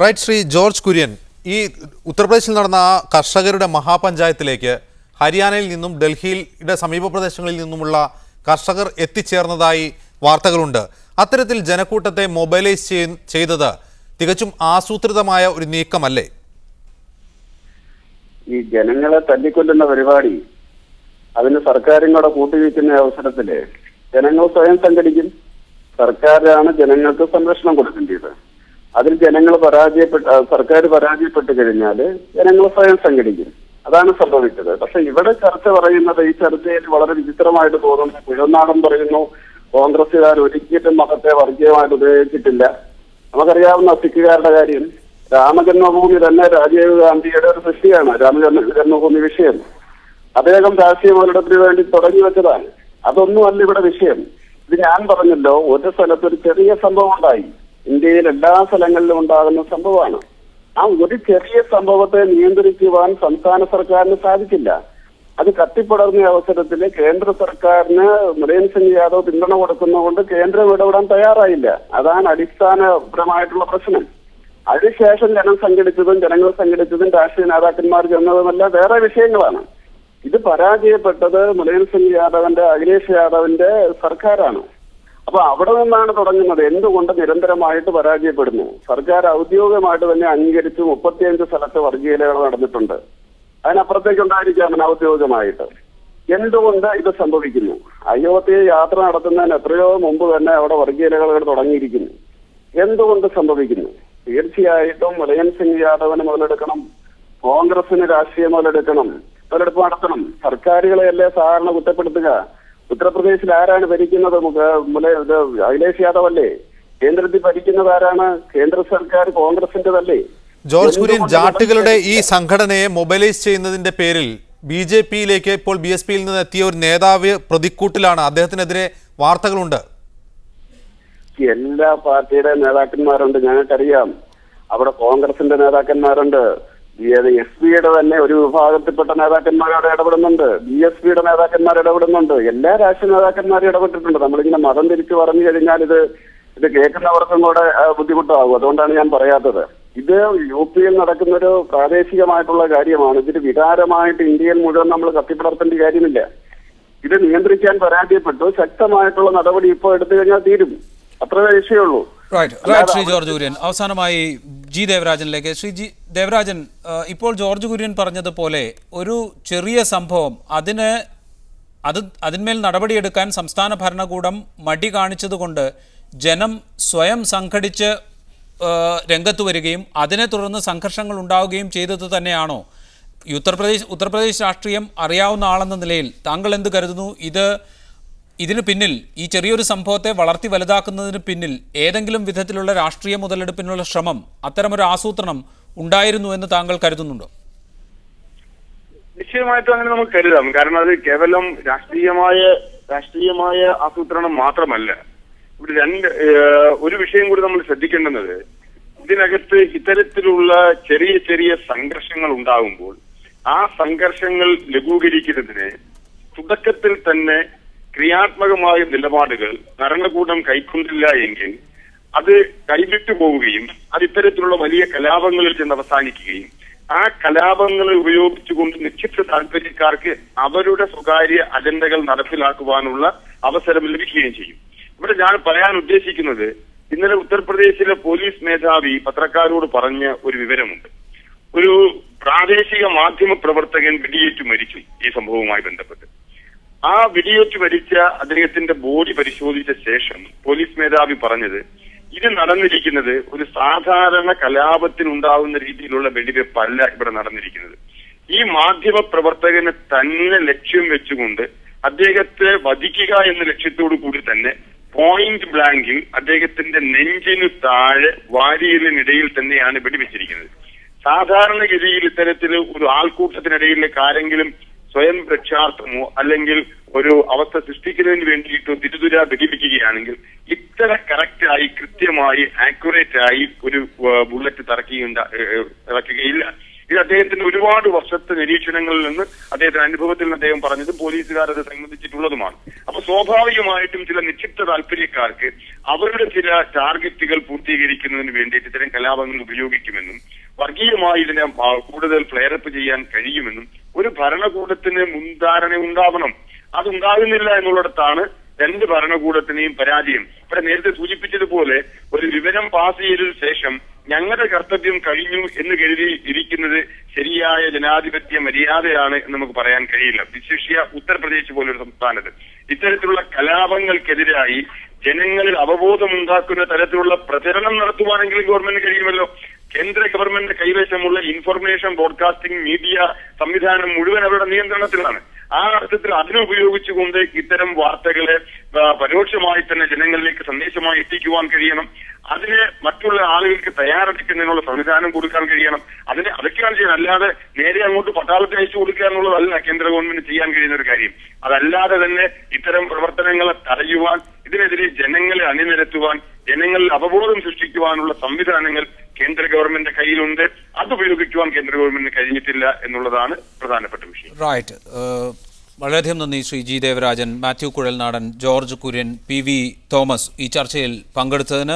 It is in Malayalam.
റൈറ്റ് ശ്രീ ജോർജ് കുര്യൻ ഈ ഉത്തർപ്രദേശിൽ നടന്ന ആ കർഷകരുടെ മഹാപഞ്ചായത്തിലേക്ക് ഹരിയാനയിൽ നിന്നും ഡൽഹിയുടെ സമീപ പ്രദേശങ്ങളിൽ നിന്നുമുള്ള കർഷകർ എത്തിച്ചേർന്നതായി വാർത്തകളുണ്ട്. അത്തരത്തിൽ ജനക്കൂട്ടത്തെ മൊബൈലൈസ് ചെയ്- ചെയ്തത് തികച്ചും ആസൂത്രിതമായ ഒരു നീക്കമല്ലേ? ഈ ജനങ്ങളെ തല്ലിക്കൊല്ലുന്ന പരിപാടി അതിന് സർക്കാരും കൂടെ കൂട്ടിവെക്കുന്ന അവസരത്തിൽ ജനങ്ങൾ സ്വയം സംഘടിക്കും. സർക്കാരാണ് ജനങ്ങൾക്ക് സംരക്ഷണം കൊടുക്കേണ്ടത്. അതിൽ ജനങ്ങൾ പരാജയപ്പെട്ട സർക്കാർ പരാജയപ്പെട്ട് കഴിഞ്ഞാൽ ജനങ്ങൾ സ്വയം സംഘടിക്കും. അതാണ് സംഭവിച്ചത്. പക്ഷെ ഇവിടെ ചർച്ച പറയുന്നത് ഈ ചർച്ചയിൽ വളരെ വിചിത്രമായിട്ട് തോന്നുന്നു. കുഴനാടൻ പറയുന്നു കോൺഗ്രസുകാർ ഒരിക്കലും മതത്തെ വർഗീയമായിട്ട് ഉപയോഗിച്ചിട്ടില്ല. നമുക്കറിയാവുന്ന സിഖുകാരുടെ കാര്യം രാമജന്മഭൂമി തന്നെ രാജീവ് ഗാന്ധിയുടെ ഒരു സൃഷ്ടിയാണ് രാമജന്മ ജന്മഭൂമി വിഷയം. അദ്ദേഹം രാഷ്ട്രീയ മുതലെടുപ്പിന് വേണ്ടി തുടങ്ങി വെച്ചതാണ്. അതൊന്നും അല്ല ഇവിടെ വിഷയം. ഇത് ഞാൻ പറഞ്ഞല്ലോ ഒരു സ്ഥലത്ത് ഒരു ചെറിയ സംഭവം ഉണ്ടായി. ഇന്ത്യയിൽ എല്ലാ സ്ഥലങ്ങളിലും ഉണ്ടാകുന്ന സംഭവമാണ്. ആ ഒരു ചെറിയ സംഭവത്തെ നിയന്ത്രിക്കുവാൻ സംസ്ഥാന സർക്കാരിന് സാധിക്കില്ല അത് കത്തിപ്പടർന്ന അവസരത്തിൽ കേന്ദ്ര സർക്കാരിന് മുരയൻ സിംഗ് യാദവ് പിന്തുണ കൊടുക്കുന്നതുകൊണ്ട് കേന്ദ്രം ഇടപെടാൻ തയ്യാറായില്ല. അതാണ് അടിസ്ഥാനപരമായിട്ടുള്ള പ്രശ്നം. അതിനുശേഷം ജനം സംഘടിച്ചതും ജനങ്ങൾ സംഘടിച്ചതും രാഷ്ട്രീയ നേതാക്കന്മാർ ചെന്നതുമല്ല വേറെ വിഷയങ്ങളാണ്. ഇത് പരാജയപ്പെട്ടത് മുലയൻ സിംഗ് യാദവിന്റെ അഖിലേഷ് യാദവിന്റെ സർക്കാരാണ്. അപ്പൊ അവിടെ നിന്നാണ് തുടങ്ങുന്നത്. എന്തുകൊണ്ട് നിരന്തരമായിട്ട് പരാജയപ്പെടുന്നു? സർക്കാർ ഔദ്യോഗികമായിട്ട് തന്നെ അംഗീകരിച്ച് മുപ്പത്തിയഞ്ച് സ്ഥലത്ത് വർഗീയലകൾ നടന്നിട്ടുണ്ട്. അതിനപ്പുറത്തേക്ക് ഉണ്ടായിരിക്കാം ഔദ്യോഗികമായിട്ട് എന്തുകൊണ്ട് ഇത് സംഭവിക്കുന്നു? അയോധ്യ യാത്ര നടത്തുന്നതിന് എത്രയോ മുമ്പ് തന്നെ അവിടെ വർഗീയതകൾ തുടങ്ങിയിരിക്കുന്നു. എന്തുകൊണ്ട് സംഭവിക്കുന്നു? തീർച്ചയായിട്ടും മുലയൻ സിംഗ് യാദവിന് മുതലെടുക്കണം കോൺഗ്രസിന് രാഷ്ട്രീയം മുതലെടുക്കണം മുതലെടുപ്പ് നടത്തണം. സർക്കാരുകളെയല്ലേ സാധാരണ കുറ്റപ്പെടുത്തുക? ഉത്തർപ്രദേശിൽ ആരാണ് ഭരിക്കുന്നത്? അഖിലേഷ് യാദവ് അല്ലേ? കേന്ദ്രത്തിൽ ഭരിക്കുന്നത് ആരാണ്? കേന്ദ്ര സർക്കാർ കോൺഗ്രസിന്റെതല്ലേ ജോർജ് കുര്യൻ ജാട്ടുകളുടെ ഈ സംഘടനയെ മൊബൈലൈസ് ചെയ്യുന്നതിന്റെ പേരിൽ ബി ജെ പിയിലേക്ക് ഇപ്പോൾ ബി എസ് പിയിൽ നിന്ന് എത്തിയ ഒരു നേതാവ് പ്രതിക്കൂട്ടിലാണ്. അദ്ദേഹത്തിനെതിരെ വാർത്തകളുണ്ട്. എല്ലാ പാർട്ടിയുടെ നേതാക്കന്മാരുണ്ട്. ഞങ്ങൾക്കറിയാം. അവിടെ കോൺഗ്രസിന്റെ നേതാക്കന്മാരുണ്ട്. എസ് പിയുടെ തന്നെ ഒരു വിഭാഗത്തിൽപ്പെട്ട നേതാക്കന്മാർ അവിടെ ഇടപെടുന്നുണ്ട്. ബി എസ് പിയുടെ നേതാക്കന്മാർ ഇടപെടുന്നുണ്ട്. എല്ലാ രാഷ്ട്രീയ നേതാക്കന്മാരും ഇടപെട്ടിട്ടുണ്ട്. നമ്മളിങ്ങനെ മതം തിരിച്ചു പറഞ്ഞു കഴിഞ്ഞാൽ ഇത് ഇത് കേൾക്കുന്നവർക്കും കൂടെ ബുദ്ധിമുട്ടാകും. അതുകൊണ്ടാണ് ഞാൻ പറയാത്തത്. ഇത് യു പിയിൽ നടക്കുന്ന ഒരു പ്രാദേശികമായിട്ടുള്ള കാര്യമാണ്. ഇതിന് വികാരമായിട്ട് ഇന്ത്യയിൽ മുഴുവൻ നമ്മൾ കത്തിപ്പടർത്തേണ്ട കാര്യമില്ല. ഇത് നിയന്ത്രിക്കാൻ പരാജയപ്പെട്ടു. ശക്തമായിട്ടുള്ള നടപടി ഇപ്പോൾ എടുത്തു കഴിഞ്ഞാൽ തീരും. അത്രേ വിഷയമുള്ളൂ. Right right Shri George Kurian. അവസാനമായി ജി ദേവരാജനിലേക്ക്. ശ്രീ ജി ദേവരാജൻ ഇപ്പോൾ ജോർജ് കുര്യൻ പറഞ്ഞതുപോലെ ഒരു ചെറിയ സംഭവം അതിന് അത് അതിന്മേൽ നടപടിയെടുക്കാൻ സംസ്ഥാന ഭരണകൂടം മടി കാണിച്ചതുകൊണ്ട് ജനം സ്വയം സംഘടിച്ച് രംഗത്ത് വരികയും അതിനെ തുടർന്ന് സംഘർഷങ്ങൾ ഉണ്ടാവുകയും ചെയ്തത് തന്നെയാണോ? ഉത്തർപ്രദേശ് ഉത്തർപ്രദേശ് രാഷ്ട്രീയം അറിയാവുന്ന ആളെന്ന നിലയിൽ താങ്കൾ എന്ത് കരുതുന്നു? ഇത് ഇതിന് പിന്നിൽ ഈ ചെറിയൊരു സംഭവത്തെ വളർത്തി വലുതാക്കുന്നതിന് പിന്നിൽ ഏതെങ്കിലും വിധത്തിലുള്ള രാഷ്ട്രീയ മുതലെടുപ്പിനുള്ള ശ്രമം അത്തരമൊരു ആസൂത്രണം ഉണ്ടായിരുന്നു എന്ന് താങ്കൾ കരുതുന്നുണ്ടോ? നിശ്ചയമായിട്ടും അങ്ങനെ നമുക്ക് കരുതാം. കാരണം അത് കേവലം രാഷ്ട്രീയമായ രാഷ്ട്രീയമായ ആസൂത്രണം മാത്രമല്ല. ഇവിടെ രണ്ട് ഒരു വിഷയം കൂടി നമ്മൾ ശ്രദ്ധിക്കേണ്ടുന്നത്. ഇതിനകത്ത് ഇത്തരത്തിലുള്ള ചെറിയ ചെറിയ സംഘർഷങ്ങൾ ഉണ്ടാകുമ്പോൾ ആ സംഘർഷങ്ങൾ ലഘൂകരിക്കുന്നതിന് തുടക്കത്തിൽ തന്നെ ക്രിയാത്മകമായ നിലപാടുകൾ ഭരണകൂടം കൈക്കൊണ്ടില്ല എങ്കിൽ അത് കൈവിട്ടു പോവുകയും അത് ഇത്തരത്തിലുള്ള വലിയ കലാപങ്ങളിൽ ചെന്ന് അവസാനിക്കുകയും ആ കലാപങ്ങൾ ഉപയോഗിച്ചുകൊണ്ട് നിക്ഷിപ്ത താല്പര്യക്കാർക്ക് അവരുടെ സ്വകാര്യ അജണ്ടകൾ നടപ്പിലാക്കുവാനുള്ള അവസരം ലഭിക്കുകയും ചെയ്യും. ഇവിടെ ഞാൻ പറയാൻ ഉദ്ദേശിക്കുന്നത് ഇന്നലെ ഉത്തർപ്രദേശിലെ പോലീസ് മേധാവി പത്രക്കാരോട് പറഞ്ഞ ഒരു വിവരമുണ്ട്. ഒരു പ്രാദേശിക മാധ്യമ പ്രവർത്തകൻ വെടിയേറ്റു മരിച്ചു ഈ സംഭവവുമായി ബന്ധപ്പെട്ട്. ആ വെടിയേറ്റ് മരിച്ച അദ്ദേഹത്തിന്റെ ബോഡി പരിശോധിച്ച ശേഷം പോലീസ് മേധാവി പറഞ്ഞത് ഇത് നടന്നിരിക്കുന്നത് ഒരു സാധാരണ കലാപത്തിനുണ്ടാവുന്ന രീതിയിലുള്ള വെടിവെപ്പല്ല ഇവിടെ നടന്നിരിക്കുന്നത്. ഈ മാധ്യമ പ്രവർത്തകനെ തന്നെ ലക്ഷ്യം വെച്ചുകൊണ്ട് അദ്ദേഹത്തെ വധിക്കുക എന്ന ലക്ഷ്യത്തോടു കൂടി തന്നെ പോയിന്റ് ബ്ലാങ്കിൽ അദ്ദേഹത്തിന്റെ നെഞ്ചിനു താഴെ വാരിയലിനിടയിൽ തന്നെയാണ് വെടിവെച്ചിരിക്കുന്നത്. സാധാരണഗതിയിൽ ഇത്തരത്തിൽ ഒരു ആൾക്കൂട്ടത്തിനിടയിലേക്ക് ആരെങ്കിലും സ്വയം രക്ഷാർത്ഥമോ അല്ലെങ്കിൽ ഒരു അവസ്ഥ സൃഷ്ടിക്കുന്നതിന് വേണ്ടിയിട്ടോ തിരുതുര വെടിവെക്കുകയാണെങ്കിൽ ഇത്ര കറക്റ്റ് ആയി കൃത്യമായി ആക്യുറേറ്റ് ആയി ഒരു ബുള്ളറ്റ് തറക്കുകയുണ്ട ഇറക്കുകയില്ല ഇത് അദ്ദേഹത്തിന്റെ ഒരുപാട് വർഷത്തെ നിരീക്ഷണങ്ങളിൽ നിന്ന് അദ്ദേഹത്തിന്റെ അനുഭവത്തിൽ നിന്ന് അദ്ദേഹം പറഞ്ഞത് പോലീസുകാർ അത് സംബന്ധിച്ചിട്ടുള്ളതുമാണ്. അപ്പൊ സ്വാഭാവികമായിട്ടും ചില നിക്ഷിപ്ത താല്പര്യക്കാർക്ക് അവരുടെ ചില ടാർഗറ്റുകൾ പൂർത്തീകരിക്കുന്നതിന് വേണ്ടിയിട്ട് ഇത്തരം കലാപങ്ങൾ ഉപയോഗിക്കുമെന്നും വർഗീയമായി ഇതിനെ കൂടുതൽ ഫ്ലെയറപ്പ് ചെയ്യാൻ കഴിയുമെന്നും ഒരു ഭരണകൂടത്തിന് മുൻധാരണ ഉണ്ടാവണം അതുണ്ടാകുന്നില്ല എന്നുള്ളിടത്താണ് രണ്ട് ഭരണകൂടത്തിനെയും പരാജയം. ഇവിടെ നേരത്തെ സൂചിപ്പിച്ചതുപോലെ ഒരു വിവരം പാസ് ചെയ്തതിനു ശേഷം ഞങ്ങളുടെ കർത്തവ്യം കഴിഞ്ഞു എന്ന് കരുതി ഇരിക്കുന്നത് ശരിയായ ജനാധിപത്യ മര്യാദയാണ് എന്ന് നമുക്ക് പറയാൻ കഴിയില്ല. വിശിഷ്യ ഉത്തർപ്രദേശ് പോലൊരു സംസ്ഥാനത്ത്. ഇത്തരത്തിലുള്ള കലാപങ്ങൾക്കെതിരായി ജനങ്ങളിൽ അവബോധമുണ്ടാക്കുന്ന തരത്തിലുള്ള പ്രചരണം നടത്തുവാനെങ്കിലും ഗവൺമെന്റ് കഴിയുമല്ലോ? കേന്ദ്ര ഗവൺമെന്റ് കൈവശമുള്ള ഇൻഫർമേഷൻ ബ്രോഡ്കാസ്റ്റിംഗ് മീഡിയ സംവിധാനം മുഴുവൻ അവരുടെ നിയന്ത്രണത്തിലാണ്. ആ അർത്ഥത്തിൽ അതിനുപയോഗിച്ചുകൊണ്ട് ഇത്തരം വാർത്തകളെ പരോക്ഷമായി തന്നെ ജനങ്ങളിലേക്ക് സന്ദേശമായി എത്തിക്കുവാൻ കഴിയണം. അതിന് മറ്റുള്ള ആളുകൾക്ക് തയ്യാറെടുക്കുന്നതിനുള്ള സംവിധാനം കൊടുക്കാൻ കഴിയണം. അതിന് അതൊക്കെയാണ് ചെയ്യുന്നത്. അല്ലാതെ നേരെ അങ്ങോട്ട് പട്ടാളത്തിന് അയച്ചു കൊടുക്കുക എന്നുള്ളതല്ല കേന്ദ്ര ഗവൺമെന്റ് ചെയ്യാൻ കഴിയുന്ന ഒരു കാര്യം. അതല്ലാതെ തന്നെ ഇത്തരം പ്രവർത്തനങ്ങളെ തടയുവാൻ ഇതിനെതിരെ ജനങ്ങളെ അണിനിരത്തുവാൻ ജനങ്ങളിൽ അവബോധം സൃഷ്ടിക്കുവാനുള്ള സംവിധാനങ്ങൾ കേന്ദ്ര ഗവൺമെന്റിന്റെ കയ്യിലുണ്ട്. അത് ഉപയോഗിക്കുവാൻ കേന്ദ്ര ഗവൺമെന്റിന് കഴിഞ്ഞിട്ടില്ല എന്നുള്ളതാണ് പ്രധാനപ്പെട്ട വിഷയം. റൈറ്റ് വളരെയധികം നന്ദി Shri G Devarajan Mathew Kuzhalnadan George Kurian P V Thomas ഈ ചർച്ചയിൽ പങ്കെടുത്തതിന്.